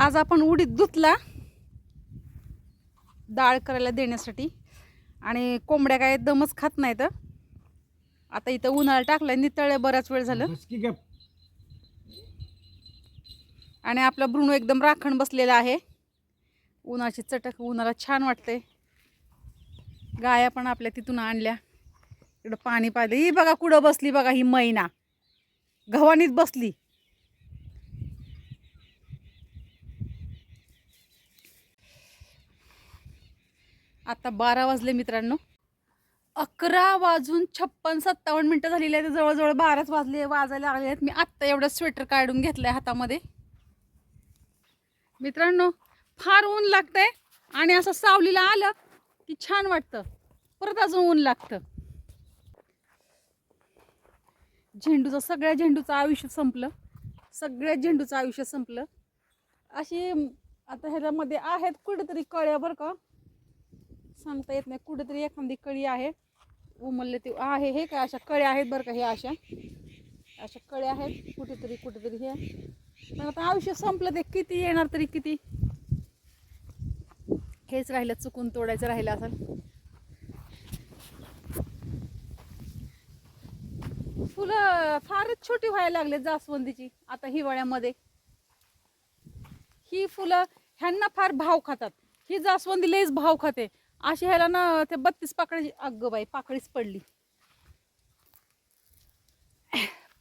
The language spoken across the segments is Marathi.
आज आपण उडीद धुतला. डाळ करायला देण्यासाठी. आणि कोंबड्या काय दमच खात नाहीत आता इथं उन्हाळा टाकलाय नितळ्या बराच वेळ झालं. आणि आपला भ्रूण एकदम राखण बसलेला आहे. उन्हाची चटक उन्हाला छान वाटते गाया पण आपल्या तिथून आणल्या. इकडं पाणी पाहिलं. ही बघा कुठं बसली बघा ही मैना. गव्हाणीत बसली. आता बारा वाजले मित्रांनो. अकरा वाजून छप्पन सत्तावन्न मिनटं झालेली आहेत. जवळजवळ बाराच वाजले वाजायला लागले आहेत. मी आत्ता एवढं स्वेटर काढून घेतलंय हातामध्ये. मित्रांनो फार ऊन लागतंय आणि असं सावलीला आलं की छान वाटतं. परत अजून ऊन लागतं. झेंडूचं सगळ्या झेंडूचं आयुष्य संपलं. सगळ्या झेंडूचं आयुष्य संपलं. अशी आता ह्याच्यामध्ये आहेत कुठेतरी कळ्या बरं का. सांगता येत नाही. कुठेतरी एखादी कळी आहे. उमलले ते आहे हे काय? अशा कळ्या आहेत बरं का हे अशा. अशा कळ्या आहेत. कुठेतरी कुठेतरी हे. पण आता आयुष्य संपलं ते. किती येणार तरी किती? हेच राहिलं चुकून तोडायचं राहिलं असेल फुलं फारच छोटी व्हायला लागले जास्वंदीची आता हिवाळ्यामध्ये. ही फुलं ह्यांना फार भाव खातात. ही जास्वंदी लईच भाव खाते. अशी ह्याला ना ते बत्तीस पाकळी अगं बाई पाकळीच पडली.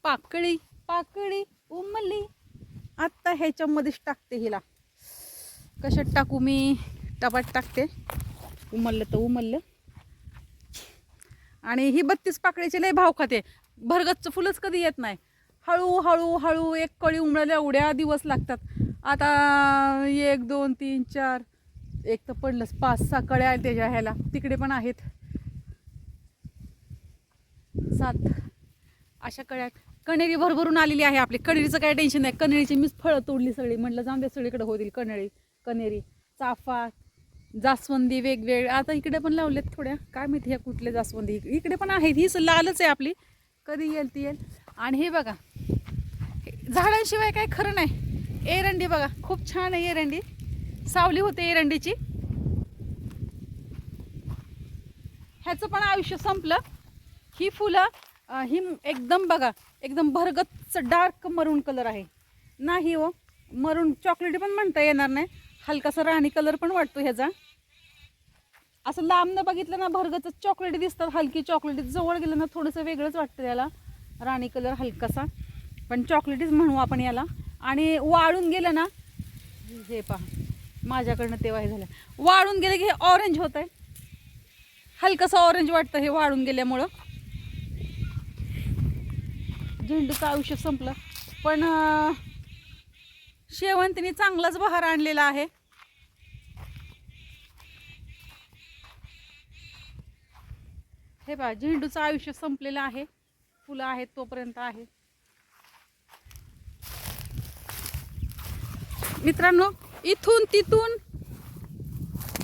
पाकळी पाकळी उमली. आत्ता ह्याच्यामध्येच टाकते हिला. कशात टाकू मी? टपात टाकते. उमललं तर उमललं. आणि ही बत्तीस पाकळीचे लय भाव खाते. भरगतचं फुलंच कधी येत नाही. हळू हळू हळू एक कळी उमळायला एवढ्या दिवस लागतात. आता एक दोन तीन चार एक तर पडलंच. पाच सहा कळ्या आहेत त्याच्या ह्याला. तिकडे पण आहेत. सात अशा कळ्या कणेरी भरभरून आलेली आहे आपली. कणेरीचं काय टेन्शन नाही. कणेरीची मीच फळं तोडली सगळी. म्हटलं जाऊन द्या सगळीकडे होतील कणेरी कणेरी चाफा जास्वंदी वेगवेगळे. आता इकडे पण लावलेत थोड्या. काय माहिती ह्या कुठले जास्वंदी. इक- इकडे पण आहेत. हीच लालच आहे आपली. कधी येईल ती येईल. आणि हे बघा. झाडांशिवाय काय खरं नाही. एरंडी बघा. खूप छान आहे एरंडी. सावली होते एरंडीची. ह्याचं पण आयुष्य संपलं. ही फुलं ही एकदम बघा एकदम भरगतच डार्क मरून कलर आहे. नाही हो मरून चॉकलेटी पण म्हणता येणार नाही. हलकासा राणी कलर पण वाटतो ह्याचा. असं लांबनं बघितलं ना भरगतच चॉकलेटी दिसतात हलकी चॉकलेटी जवळ गेलं ना थोडंसं वेगळंच वाटतं याला. राणी कलर हलकासा. पण चॉकलेटीच म्हणू आपण याला. आणि वाळून गेलं ना हे पहा. माझ्याकडनं तेव्हा हे झालं. वाळून गेलं की हे ऑरेंज होत आहे हलकंसं ऑरेंज वाटतं हे वाळून गेल्यामुळं. झेंडूचं आयुष्य संपलं. पण शेवंतीने चांगलाच बहार आणलेला आहे. हे पहा झेंडूचं आयुष्य संपलेलं आहे. फुलं आहेत तोपर्यंत आहे. मित्रांनो इथून तिथून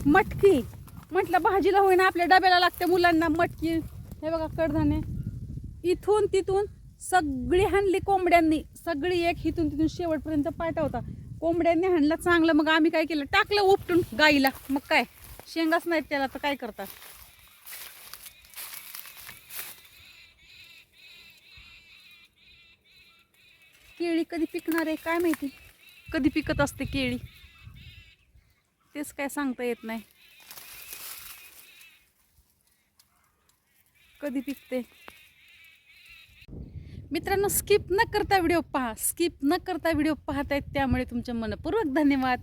मटकी. म्हटलं भाजीला होईना आपल्या डब्याला लागते मुलांना मटकी. हे बघा कडधान्य. इथून तिथून सगळी हाणली कोंबड्यांनी. सगळी एक इथून तिथून शेवटपर्यंत पाठवता. कोंबड्यांनी हाणला चांगलं मग आम्ही काय केलं? टाकलं उपटून गाईला. मग काय? शेंगाच नाहीत त्याला तर काय करतात? केळी कधी पिकणार आहे काय माहिती? कधी पिकत असते केळी? तेच काय सांगता येत नाही. कधी पिकते? मित्रांनो स्किप न करता व्हिडिओ पहा. स्किप न करता व्हिडिओ पाहतायत त्यामुळे तुमचे मनपूर्वक धन्यवाद.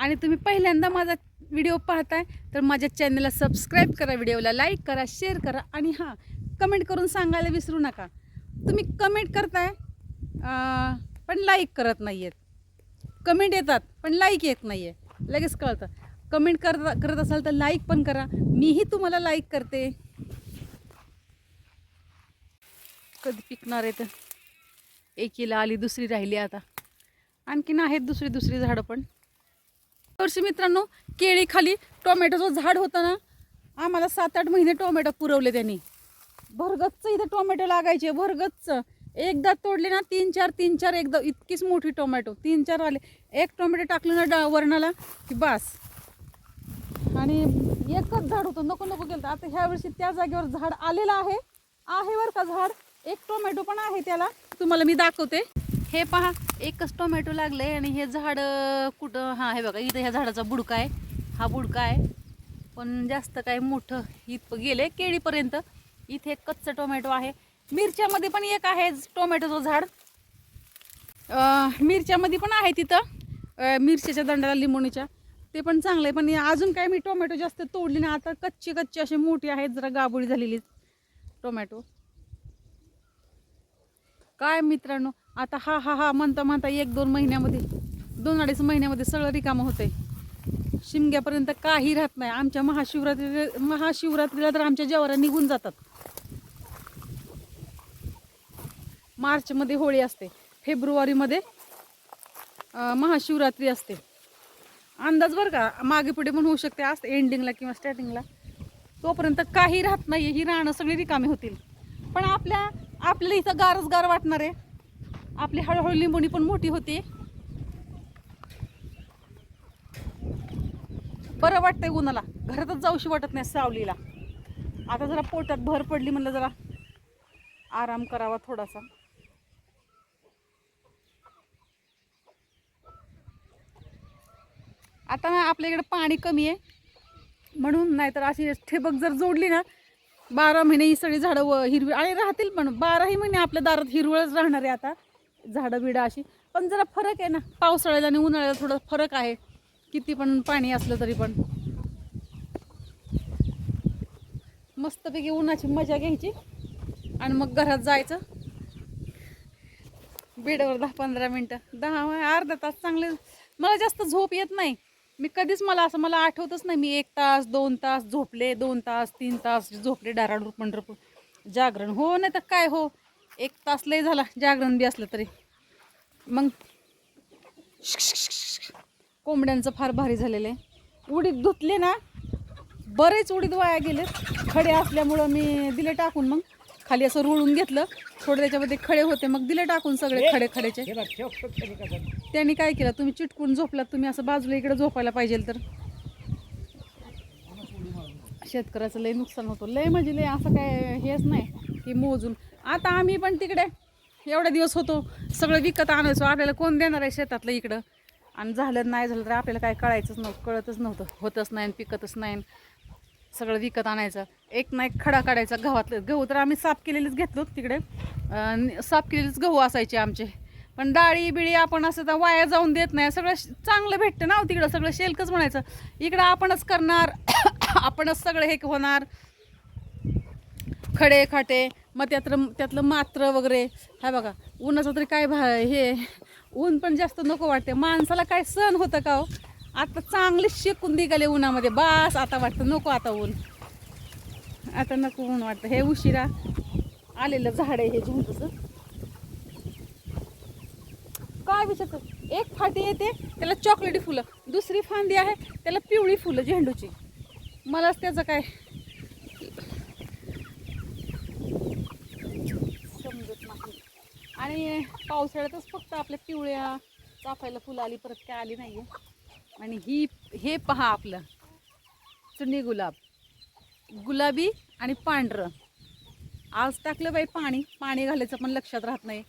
आणि तुम्ही पहिल्यांदा माझा व्हिडिओ पाहताय तर माझ्या चॅनलला सबस्क्राईब करा व्हिडिओला लाईक करा शेअर करा आणि हां कमेंट करून सांगायला विसरू नका. तुम्ही कमेंट करताय पण लाईक करत नाही आहेत कमेंट येतात पण लाईक येत नाही आहे लगेच कळतं. कमेंट करत करत असाल तर लाईक पण करा. मीही तुम्हाला लाईक करते. कधी पिकणार आहे तर. एकीला आली दुसरी राहिली आता. आणखीन आहेत दुसरी दुसरी झाडं पण. वर्षी मित्रांनो केळीखाली टोमॅटोचं झाड होतं ना आम्हाला सात आठ महिने टोमॅटो पुरवले त्यांनी. भरगच्च इथं टोमॅटो लागायचे भरगच्च. एकदा तोडले ना तीन चार तीन चार एकदा इतकीच मोठी टोमॅटो. तीन चार आले. एक टोमॅटो टाकलं ना डा वरणाला की बास. आणि एकच झाड होतं नको नको गेलं आता ह्या वर्षी त्या जागेवर झाड आलेलं आहे. आहे बरं का झाड? एक टोमॅटो पण आहे त्याला. तुम्हाला मी दाखवते. हे पहा एकच टोमॅटो लागले आणि हे झाड कुठं? हां हे बघा इथं ह्या झाडाचा बुडका आहे. हा बुडका आहे. पण जास्त काय मोठं इथं गेले केळीपर्यंत. इथे कच्चं टोमॅटो आहे. मिरच्यामध्ये पण एक आहे टोमॅटोचं झाड. मिरच्यामध्ये पण आहे तिथं. मिरच्याच्या दंडाला लिंबोणीच्या. ते पण चांगलं आहे. पण अजून काय मी टोमॅटो जास्त तोडली नाही. आता कच्चे कच्चे असे मोठे आहेत. जरा गाबोळी झालेली टोमॅटो. काय मित्रांनो आता हा हा हा म्हणता म्हणता एक दोन महिन्यामध्ये दोन अडीच महिन्यामध्ये सगळं रिकामं होतंय. शिमग्यापर्यंत काही राहत नाही. आमच्या महाशिवरात्री महाशिवरात्रीला तर आमच्या जवारा निघून जातात. मार्चमध्ये होळी असते. फेब्रुवारीमध्ये महाशिवरात्री असते. अंदाज बरं का मागे पुढे पण होऊ शकते असते एंडिंगला किंवा स्टार्टिंगला तोपर्यंत काही राहत नाही ही राहणं सगळी रिकामी होतील. पण आपल्या आपल्याला इथं गारच गार वाटणार आहे आपली हळूहळू लिंबोणी पण मोठी होते. बरं वाटतंय उन्हाला. घरातच जाऊशी वाटत नाही सावलीला. आता जरा पोटात भर पडली म्हणलं जरा. आराम करावा थोडासा. आता ना आपल्या इकडे पाणी कमी आहे. म्हणून नाहीतर अशी ठिबक जर जोडली ना बारा महिने ही सगळी झाडं व हिरवी आणि राहतील पण बाराही महिने आपल्या दारात हिरवळच राहणार आहे आता. झाडं बिडं अशी. पण जरा फरक आहे ना पावसाळ्याला आणि उन्हाळ्याला थोडं फरक आहे. किती पण पाणी असलं तरी पण. मस्तपैकी उन्हाची मजा घ्यायची. आणि मग घरात जायचं. बेडवर दहा पंधरा मिनटं. दहा अर्धा तास चांगले मला जास्त झोप येत नाही. मी कधीच मला असं मला आठवतच नाही. मी एक तास दोन तास झोपले दोन तास तीन तास झोपले डाराडूर पंढरपूर. जागरण. हो नाही तर काय हो? एक तास लय झाला. जागरण बी असलं तरी. मग कोंबड्यांचं फार भारी झालेलं आहे. उडीद धुतले ना बरेच उडीद वाया गेले खडे असल्यामुळं मी दिले टाकून मग. खाली असं रुळून घेतलं. थोडे त्याच्यामध्ये खडे होते. मग दिले टाकून सगळे खडे खडेचे. त्यांनी काय केलं? तुम्ही चिटकून झोपलात. तुम्ही असं बाजूला इकडे झोपायला पाहिजे तर. शेतकऱ्याचं लय नुकसान होतं. लय म्हणजे लय असं काय हेच नाही की मोजून. आता आम्ही पण तिकडे एवढे दिवस होतो. सगळं विकत आणायचो. आपल्याला कोण देणार आहे शेतातलं इकडं? आणि झालं नाही झालं तर आपल्याला काय कळायचंच नव्हतं कळतच नव्हतं. होतच नाही पिकतच नाही. सगळं विकत आणायचं. एक ना एक खडा काढायचा गव्हातलं. गहू तर आम्ही साफ केलेलेच घेतलो तिकडे. साफ केलेलेच गहू असायचे आमचे. पण डाळी बिळी आपण असं तर वाया जाऊन देत नाही. सगळं चांगलं भेटतं ना हो तिकडं. सगळं शेल्कच म्हणायचं. इकडं आपणच करणार. आपणच सगळं हे होणार. खडे खाटे मग त्यातलं त्यातलं मात्र वगैरे. हा बघा उन्हाचं तरी काय भा हे ऊन पण जास्त नको वाटते. माणसाला काय सण होतं का हो? आता चांगले शेकून निघाले उन्हामध्ये. बास आता वाटतं नको आता ऊन. आता नको ऊन वाटतं. हे उशिरा आलेलं झाड आहे हे झुंजचं काय विचारतं एक फाटी येते त्याला चॉकलेटी फुलं. दुसरी फांदी आहे त्याला पिवळी फुलं झेंडूची. मलाच त्याचं काय? समजत नाही. आणि पावसाळ्यातच फक्त आपल्या पिवळ्या चाफायला फुलं आली परत काय आली नाही आणि ही हे पहा आपलं. चुनी गुलाब. गुलाबी आणि पांढरं. आज टाकलं बाई पाणी. पाणी घालायचं पण लक्षात राहत नाही.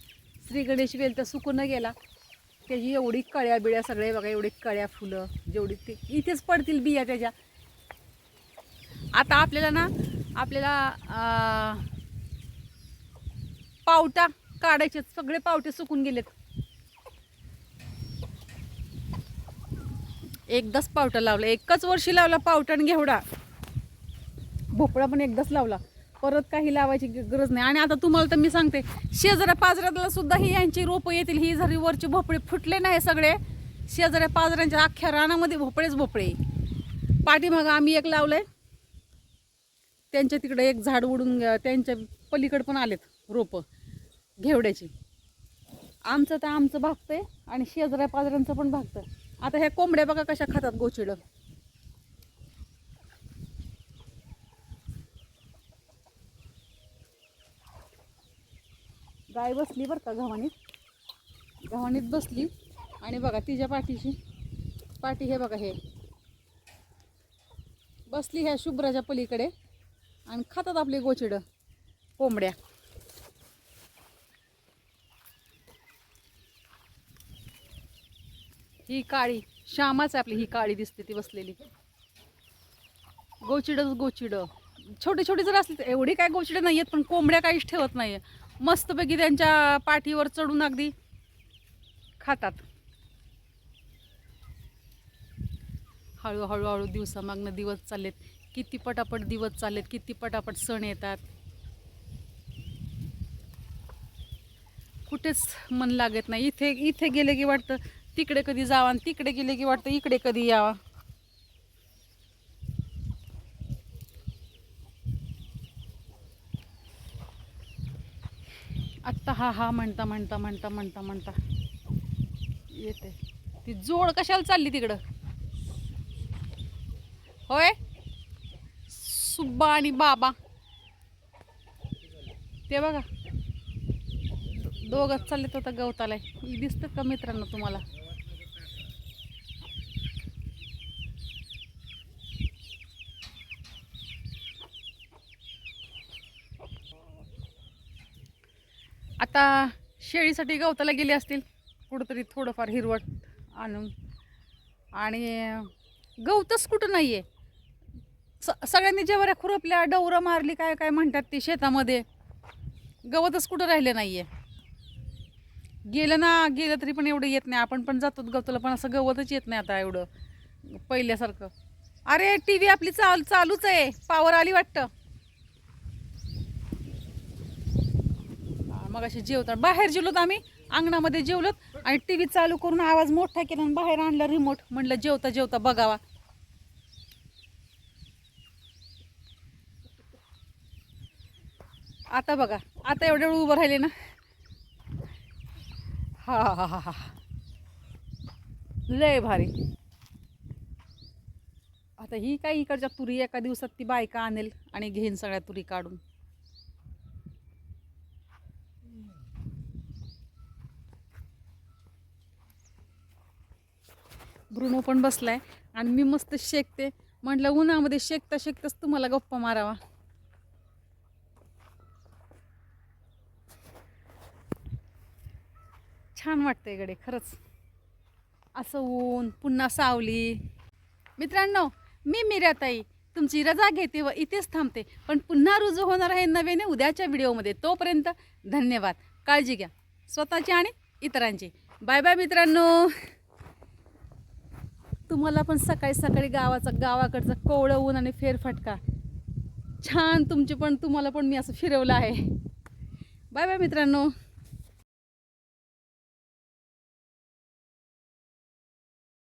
श्री गणेश वेल तर सुकून गेला. त्याची एवढी कळ्या बिळ्या सगळे बघा एवढी कळ्या फुलं जेवढी ते इथेच पडतील बिया त्याच्या. आता आपल्याला ना आपल्याला पावटा काढायचे सगळे पावटे सुकून गेलेत. एकदाच पावटा लावला. एकच वर्षी लावला पावटा आणि घेवडा. भोपळा पण एकदाच लावला. परत काही लावायची गरज नाही. आणि आता तुम्हाला तर मी सांगते शेजाऱ्या पाजऱ्याला सुद्धा ही यांची रोपं येतील. ही जरी वरचे भोपळे फुटले नाही सगळे शेजाऱ्या पाजऱ्यांच्या अख्ख्या रानामध्ये भोपळेच भोपळे. पाठीमागं आम्ही एक लावलंय. त्यांच्या तिकडे एक झाड उडून त्यांच्या पलीकडे पण आलेत रोपं घेवड्याची. आमचं तर आमचं भागतं आहे आणि शेजाऱ्या पाजऱ्यांचं पण भागतं आता ह्या कोंबड्या बघा कशा खातात गोचिडं. गाय बसली बरं का गव्हाणीत? गव्हाणीत बसली. आणि बघा तिच्या पाठीशी. पाठी हे बघा हे. बसली ह्या शुभ्राच्या पलीकडे. आणि खातात आपली गोचिडं कोंबड्या. ही काळी श्यामाच आहे आपली ही काळी दिसते ती बसलेली. गोचिडच गोचिड. छोटे छोटे जर असले एवढी एवढे काय गोचिडे नाही आहेत पण कोंबड्या काहीच ठेवत नाही मस्तपैकी त्यांच्या पाठीवर चढून अगदी खातात. हळूहळू हळू दिवसामागनं दिवस चाललेत. किती पटापट दिवस चाललेत किती पटापट सण येतात. कुठेच मन लागत नाही. इथे इथे गेले की वाटतं तिकडे कधी जावं आणि तिकडे गेले की वाटतं इकडे कधी यावा. आत्ता हा हा म्हणता म्हणता म्हणता म्हणता म्हणता. येते. ती जोड कशाला चालली तिकडं? होय? सुब्बा आणि बाबा. ते बघा. दोघंच चाललेत आता गवताला. दिसतं का मित्रांनो तुम्हाला? आता शेळीसाठी गवताला गेले असतील. कुठंतरी थोडंफार हिरवट आणून. आणि गवतच कुठं नाही आहे स सगळ्यांनी जेवऱ्या खुरपल्या डवरं मारली काय काय म्हणतात ते शेतामध्ये. गवतच कुठं राहिले नाही आहे गेलं ना गेलं तरी पण एवढं येत नाही. आपण पण जातो गवताला पण असं गवतच येत नाही आता एवढं. पहिल्यासारखं. अरे टी व्ही आपली चाल चालूच आहे. पावर आली वाटतं. मग असे जेवतात. बाहेर जेवलोत आम्ही. अंगणामध्ये जेवलोत. आणि टी व्ही चालू करून आवाज मोठा केला आणि बाहेर आणला रिमोट म्हणलं जेवता जेवता बघावा. आता बघा. आता एवढ्या उभं राहिले ना. हा हा हा हा लय भारी. आता ही काय इकडच्या तुरी एका दिवसात ती बायका आणेल आणि घेईन सगळ्या तुरी काढून. ब्रुनो पण बसलाय आणि मी मस्त शेकते. म्हटलं उन्हामध्ये शेकता शेकताच तुम्हाला गप्पा मारावा. छान वाटतं इकडे खरंच. असं ऊन पुन्हा सावली. मित्रांनो मी मीराताई तुमची रजा घेते व इथेच थांबते. पण पुन्हा रुजू होणार आहे नव्याने उद्याच्या व्हिडिओमध्ये. तोपर्यंत धन्यवाद. काळजी घ्या. स्वतःची आणि इतरांची. बाय बाय मित्रांनो. तुम्हाला पण सकाळी सकाळी गावाचा गावाकडचं कोवळं ऊन आणि फेरफटका. छान तुमचे पण तुम्हाला पण मी असं फिरवलं आहे. बाय बाय मित्रांनो.